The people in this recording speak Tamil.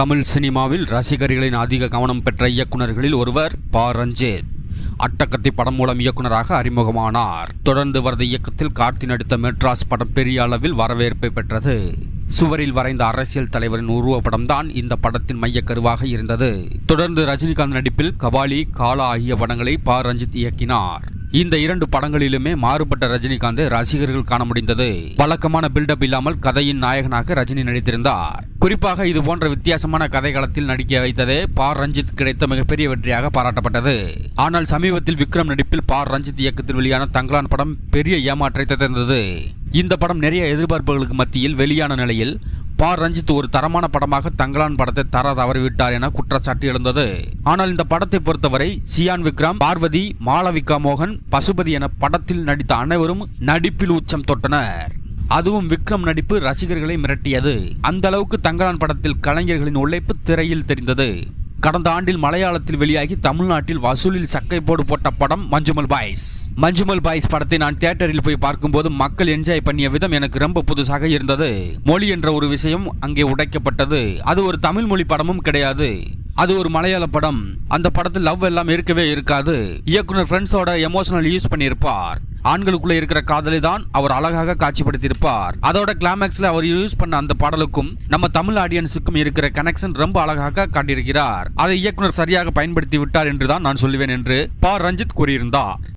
தமிழ் சினிமாவில் ரசிகர்களின் அதிக கவனம் பெற்ற இயக்குனர்களில் ஒருவர் ப. ரஞ்சித். அட்டக்கத்தி படம் மூலம் இயக்குனராக அறிமுகமானார். தொடர்ந்து வரது இயக்கத்தில் கார்த்தி நடித்த மெட்ராஸ் படம் பெரிய அளவில் வரவேற்பை பெற்றது. சுவரில் வரைந்த அரசியல் தலைவரின் உருவப்படம்தான் இந்த படத்தின் மையக்கருவாக கருவாக இருந்தது. தொடர்ந்து ரஜினிகாந்த் நடிப்பில் கபாலி காலா ஆகிய படங்களை ப. ரஞ்சித் இயக்கினார். இந்த இரண்டு படங்களிலுமே மாறுபட்ட ரஜினிகாந்தை ரசிகர்கள் காண முடிந்தது. வழக்கமான பில்டப் இல்லாமல் கதையின் நாயகனாக ரஜினி நடித்திருந்தார். குறிப்பாக இது போன்ற வித்தியாசமான கதைகளத்தில் நடிக்க வைத்ததே பார் ரஞ்சித் கிடைத்த மிகப்பெரிய வெற்றியாக பாராட்டப்பட்டது. ஆனால் சமீபத்தில் விக்ரம் நடிப்பில் பார் ரஞ்சித் இயக்கத்தில் வெளியான தங்கலான் படம் பெரிய ஏமாற்றத்தை தந்தது. இந்த படம் நிறைய எதிர்பார்ப்புகளுக்கு மத்தியில் வெளியான நிலையில் பா ரஞ்சித் ஒரு தரமான படமாக தங்களான் படத்தை தர தவறிவிட்டார் என குற்றச்சாட்டு எழுந்தது. ஆனால் இந்த படத்தை பொறுத்தவரை சியான் விக்ரம் பார்வதி மாளவிகா மோகன் பசுபதி என படத்தில் நடித்த அனைவரும் நடிப்பில் உச்சம் தொட்டனர். அதுவும் விக்ரம் நடிப்பு ரசிகர்களை மிரட்டியது. அந்த அளவுக்கு தங்களான் படத்தில் கலைஞர்களின் உழைப்பு திரையில் தெரிந்தது. கடந்த ஆண்டில் மலையாளத்தில் வெளியாகி தமிழ்நாட்டில் வசூலில் சக்கை போடு போட்ட படம் மஞ்சுமல் பாய்ஸ். மஞ்சுமல் பாய்ஸ் படத்தை நான் தியேட்டரில் போய் பார்க்கும்போது மக்கள் என்ஜாய் பண்ணிய விதம் எனக்கு ரொம்ப புதுசாக இருந்தது. மொழி என்ற ஒரு விஷயம் அங்கே உடைக்கப்பட்டது. அது ஒரு தமிழ் மொழி படமும் கிடையாது. அது ஒரு மலையாள படம். அந்த படத்தில் லவ் எல்லாம் இருக்கவே இருக்காது. இயக்குனர் ஃப்ரெண்ட்ஸோட எமோஷனல் யூஸ் பண்ணியிருப்பார். ஆண்களுக்குள்ள இருக்கிற காதலை தான் அவர் அழகாக காட்சிப்படுத்தியிருப்பார். அதோட கிளைமேக்ஸ்ல அவர் யூஸ் பண்ண அந்த பாடலுக்கும் நம்ம தமிழ் ஆடியன்ஸுக்கும் இருக்கிற கனெக்ஷன் ரொம்ப அழகாக காட்டியிருக்கிறார். அதை இயக்குனர் சரியாக பயன்படுத்தி விட்டார் என்றுதான் நான் சொல்லுவேன் என்று பா. ரஞ்சித் கூறியிருந்தார்.